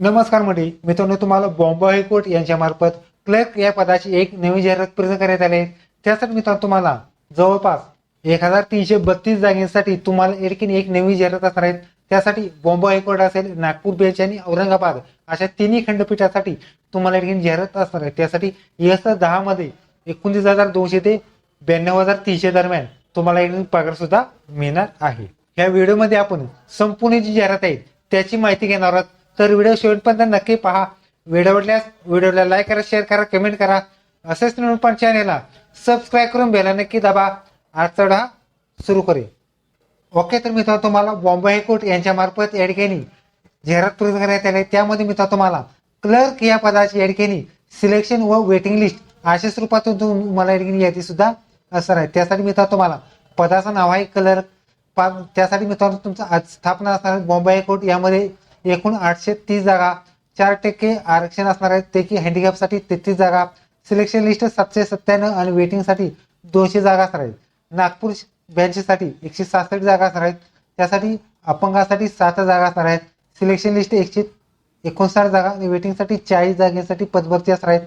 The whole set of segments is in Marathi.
नमस्कार मंडळी. मित्रांनो तुम्हाला बॉम्बे हायकोर्ट यांच्या मार्फत क्लर्क या पदाची एक नवी जाहिरात प्रसिद्ध करण्यात आली त्यासाठी मित्रांनो तुम्हाला जवळपास एक हजार तीनशे बत्तीस जागेसाठी तुम्हाला एकूण एक नवी जाहिरात असणार आहेत त्यासाठी बॉम्बे हायकोर्ट असेल नागपूर बेंच आणि औरंगाबाद अशा तिन्ही खंडपीठासाठी तुम्हाला एकूण जाहिरात असणार आहे. त्यासाठी इयत्ता तर दहा मध्ये एकोणतीस हजार दोनशे ते ब्याण्णव हजार तीनशे दरम्यान तुम्हाला एकूण पगार सुद्धा मिळणार आहे. या व्हिडिओमध्ये आपण संपूर्ण जी जाहिरात आहे त्याची माहिती घेणार आहोत. तर व्हिडिओ शेवटपर्यंत नक्की पहा. व्हिडिओ आवडल्यास व्हिडिओला लाईक करा शेअर करा कमेंट करा. असेच पण चॅनेलला सबस्क्राईब करून बेला नक्की दाबा. आज सुरू करेल ओके तर मित्रांनो तुम्हाला बॉम्बे हायकोर्ट यांच्या मार्फत या ठिकाणी जाहिरात पूर्ण करण्यात आली. त्यामध्ये मित्रांनो तुम्हाला क्लर्क या पदाची या ठिकाणी सिलेक्शन व वेटिंग लिस्ट अशाच रूपातून तुम्हाला या ठिकाणी यादी सुद्धा असणार आहे त्यासाठी मित्रांनो तुम्हाला पदाचं नाव आहे क्लर्क पा- त्यासाठी मित्रांनो तुमचं आज स्थापना असणार बॉम्बे हायकोर्ट. यामध्ये एकूण आठशे तीस जागा चार टक्के आरक्षण असणार आहेत ते की हँडिकॅपसाठी तेहतीस जागा सिलेक्शन लिस्ट सातशे सत्त्याण्णव आणि वेटिंगसाठी दोनशे जागा असणार आहेत. नागपूर बँचेसाठी एकशे सहासष्ट जागा असणार आहेत. त्यासाठी अपंगासाठी सात जागा असणार आहेत. सिलेक्शन लिस्ट एकशे एकोणसाठ जागा आणि वेटिंगसाठी चाळीस जागेसाठी पदभरती असणार आहेत.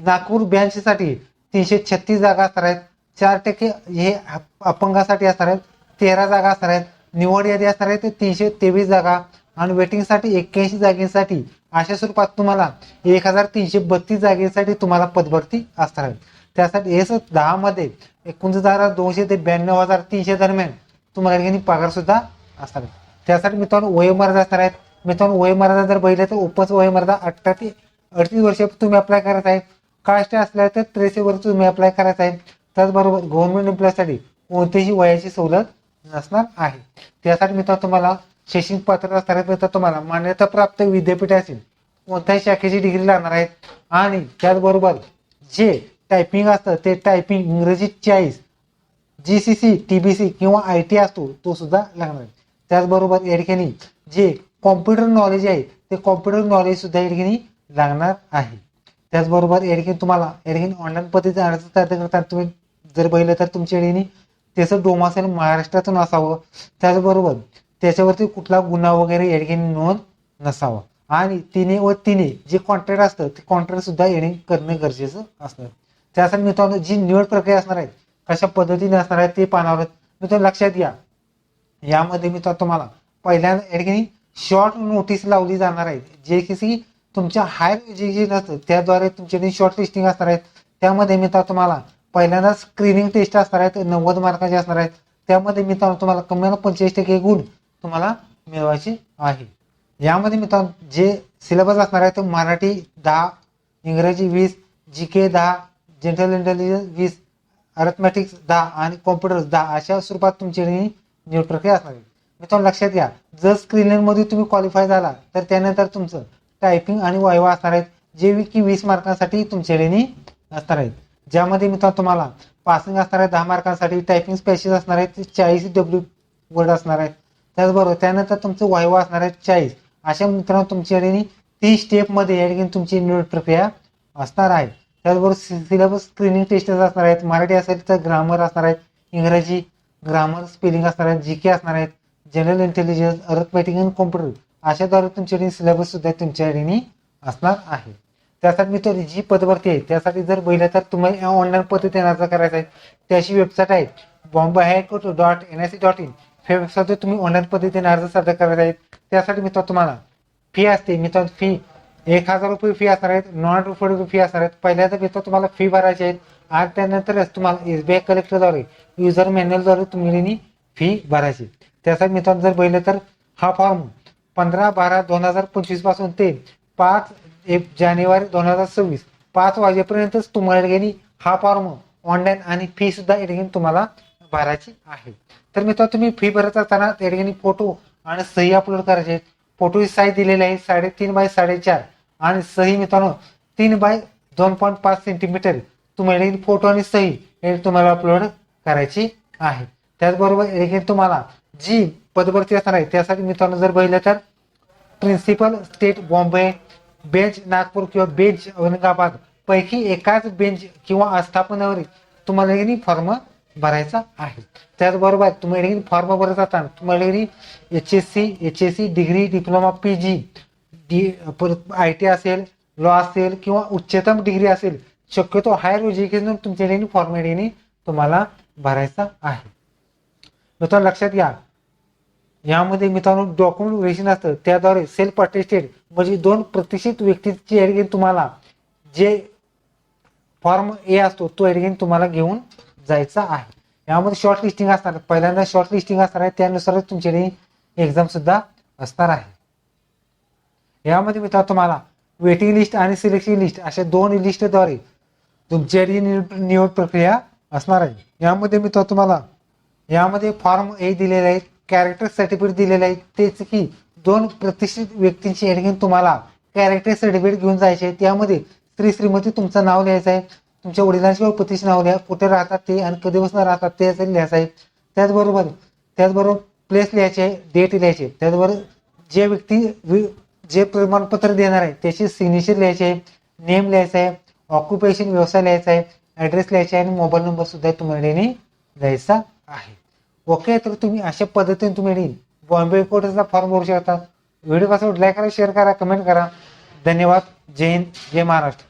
नागपूर बँचसाठी तीनशे छत्तीस जागा असणार आहेत. चार टक्के हे अप- अपंगासाठी असणार आहेत. तेरा जागा असणार आहेत. निवड यादी असणार आहे. ते तीनशे तेवीस जागा. आणि वेटिंगसाठी एक्क्याऐंशी जागेसाठी अशा स्वरूपात तुम्हाला एक हजार तीनशे बत्तीस जागेसाठी तुम्हाला पदभरती असणार आहे त्यासाठी एस दहामध्ये एकोणतीस हजार दोनशे ते ब्याण्णव हजार तीनशे दरम्यान तुम्हाला ठिकाणी पगार सुद्धा असणार आहे त्यासाठी मित्रांनो वयोमर्यादा असणार आहेत. मित्रांनो वयोमर्यादा जर बघितलं तर ओपनच वयोमर्यादा अठरा ते अडतीस वर्ष तुम्ही अप्लाय करत आहे. कास्ट असल्या तर त्रेसे वर्ष तुम्ही अप्लाय करत आहे. त्याचबरोबर गव्हर्नमेंट एम्प्लॉयसाठी कोणतीही वयाची सवलत नसणार आहे. त्यासाठी मित्रांनो तुम्हाला शैक्षणिक पात्रता स्तरापर्यंत तुम्हाला मान्यताप्राप्त विद्यापीठ असेल कोणत्याही शाखेची डिग्री लागणार आहेत. आणि त्याचबरोबर जे टायपिंग असतं ते टायपिंग इंग्रजी चाळीस G C C T B C किंवा आय टी असतो तो सुद्धा लागणार आहे. त्याचबरोबर या ठिकाणी जे कॉम्प्युटर नॉलेज आहे ते कॉम्प्युटर नॉलेज सुद्धा या ठिकाणी लागणार आहे. त्याचबरोबर या ठिकाणी तुम्हाला या ठिकाणी ऑनलाईन पद्धतीचा अर्ज तयार करताना तुम्ही जर बघितलं तर तुमच्या ठिकाणी त्याचं डोमासेल महाराष्ट्रातून असावं. त्याचबरोबर त्याच्यावरती कुठला गुन्हा वगैरे या नोंद नसावा. आणि तिने व तिने जे कॉन्ट्रॅक्ट असतं ते कॉन्ट्रॅक्ट सुद्धा येणे करणं गरजेचं असणार. त्यासाठी मित्रांनो जी निवड प्रक्रिया असणार आहे कशा पद्धतीने असणार आहे ते पाहणार आहोत. मित्रांनो लक्षात घ्या. यामध्ये मित्र तुम्हाला पहिल्यांदा या शॉर्ट नोटीस लावली जाणार आहे. जे की तुमच्या हायर एज्युकेशन असतं त्याद्वारे तुमच्याकडे शॉर्ट लिस्टिंग असणार आहेत. त्यामध्ये मित्र तुम्हाला पहिल्यांदा स्क्रीनिंग टेस्ट असणार आहेत नव्वद मार्काचे असणार आहेत. त्यामध्ये मित्रांनो तुम्हाला कमी पंचेचाळीस टक्के गुण तुम्हाला मिळवायची आहे. यामध्ये मित्रांनो जे सिलेबस असणार आहे तो मराठी दहा इंग्रजी वीस जी के दहा जनरल इंटेलिजन्स वीस अर्थमॅटिक्स दहा आणि कॉम्प्युटर दहा अशा स्वरूपात तुमची निवड प्रक्रिया असणार आहे. मित्रांनो लक्षात घ्या जर स्क्रीनमध्ये तुम्ही क्वालिफाय झाला तर त्यानंतर तुमचं टायपिंग आणि वायवा असणार आहेत जे की वीस मार्कांसाठी तुमच्याकडे असणार आहेत. ज्यामध्ये मित्रांनो तुम्हाला पासिंग असणार आहे दहा मार्कांसाठी टायपिंग स्पेशल असणार आहेत चाळीस डब्ल्यू वर्ड असणार आहेत. त्याचबरोबर त्यानंतर तुमचं वायवा असणार आहे चाळीस. अशा मित्रांनो तुमच्याकडे तीस स्टेपमध्ये या ठिकाणी तुमची निवड प्रक्रिया असणार आहे. त्याचबरोबर सिलेबस स्क्रीनिंग टेस्ट असणार आहेत मराठी असेल तर ग्रामर असणार आहेत इंग्रजी ग्रामर स्पेलिंग असणार आहेत जी के असणार आहेत जनरल इंटेलिजन्स अर्थमॅटिक आणि कॉम्प्युटर अशाद्वारे तुमच्याकडे सिलेबस सुद्धा तुमच्याकडे असणार आहे. त्यासाठी मित्र जी पदभरती आहे त्यासाठी जर बघितलं तर तुम्हाला ऑनलाईन पद्धतीने अर्ज करायचा आहे. त्याची वेबसाईट आहे Bombay high court dot N I C dot in या सध्या तुम्ही ऑनलाईन पद्धतीने अर्ज सादर करायचा आहे त्यासाठी मित्र तुम्हाला फी असते. मित्र फी एक हजार रुपये फी असणार आहेत नॉन रुपये फी असणार आहेत. पहिल्यांदा मित्र तुम्हाला फी भरायची आहेत आणि त्यानंतरच तुम्हाला एस बी आय कलेक्टरद्वारे युजर मॅन्युअलद्वारे तुम्ही फी भरायची त्यासाठी मित्रांनो जर बघितलं तर हा फॉर्म पंधरा बारा दोन हजार पंचवीसपासून ते पाच एक जानेवारी दोन हजार सव्वीस पाच वाजेपर्यंतच तुम्हाला हा फॉर्म ऑनलाईन आणि फी सुद्धा तुम्हाला भरायची आहे. तर मित्रांनो तुम्ही फी भरत असताना त्या ठिकाणी फोटो आणि सही अपलोड करायचे. आहेत फोटोची साईज दिलेली आहे साडेतीन बाय साडेचार. आणि सही मित्रांनो तीन बाय दोन पॉईंट पाच सेंटीमीटर तुम्हाला फोटो आणि सही हे तुम्हाला अपलोड करायची आहे. त्याचबरोबर तुम्हाला जी पदभरती असणार आहे त्यासाठी मित्रांनो जर बघितलं तर principal state Bombay bench Nagpur किंवा बेंच औरंगाबाद. पैकी एकाच बेंच किंवा आस्थापनावर तुम्हाला फॉर्म भरायचा आहे. त्याचबरोबर तुम्ही एडिंग फॉर्म भरत असताना तुम्हाला H S C H S C degree diploma P G D परत आय टी असेल लॉ असेल किंवा उच्चतम डिग्री असेल शक्यतो हायर एज्युकेशन तुमच्याकडे फॉर्मॅलिटीने तुम्हाला भरायचा आहे. मित्रांनो लक्षात घ्या. यामध्ये मित्रांनो डॉक्युमेंट व्हेरिएशन असतं. त्याद्वारे सेल्फ अटेस्टेड म्हणजे दोन प्रतिष्ठित व्यक्तीची ॲडगिन तुम्हाला जे फॉर्म ए असतो तो ॲडगिन तुम्हाला घेऊन जायचा आहे. यामध्ये शॉर्ट लिस्टिंग असणार पहिल्यांदा शॉर्ट लिस्टिंग असणार आहे. त्यानुसारच तुमच्याकडे एक्झाम सुद्धा असणार आहे. यामध्ये मित्रांनो तुम्हाला वेटिंग लिस्ट आणि सिलेक्शन लिस्ट अशा दोन लिस्टद्वारे तुमची निवड निवड प्रक्रिया असणार आहे. यामध्ये मित्र तुम्हाला यामध्ये फॉर्म ए दिलेले आहेत कॅरेक्टर सर्टिफिकेट दिलेले आहेत. तेच की दोन प्रतिष्ठित व्यक्तींची ॲडगिन तुम्हाला कॅरेक्टर सर्टिफिकेट घेऊन जायचे आहे त्यामध्ये श्री श्रीमती तुमचं नाव लिहायचं आहे. तुमच्या वडिलांचे किंवा पतीचे नाव लिहा. कुठे राहतात ते आणि कधीपासून राहतात ते असं लिहायचं आहे त्याचबरोबर त्याचबरोबर प्लेस लिहायचे आहे डेट लिहायचे. त्याचबरोबर जे व्यक्ती वि- जे प्रमाणपत्र देणार आहे त्याची सिग्नेचर लिहायची आहे नेम लिहायचं आहे ऑक्युपेशन व्यवसाय लिहायचा आहे ॲड्रेस लिहायचा आहे आणि मोबाईल नंबर सुद्धा तुम्हाला लिहायचा आहे. ओके तर तुम्ही अशा पद्धतीने तुम्ही बॉम्बे कोर्टचा फॉर्म भरू शकता. व्हिडिओ कसा लाईक करा शेअर करा कमेंट करा. धन्यवाद. जय हिंद जय महाराष्ट्र.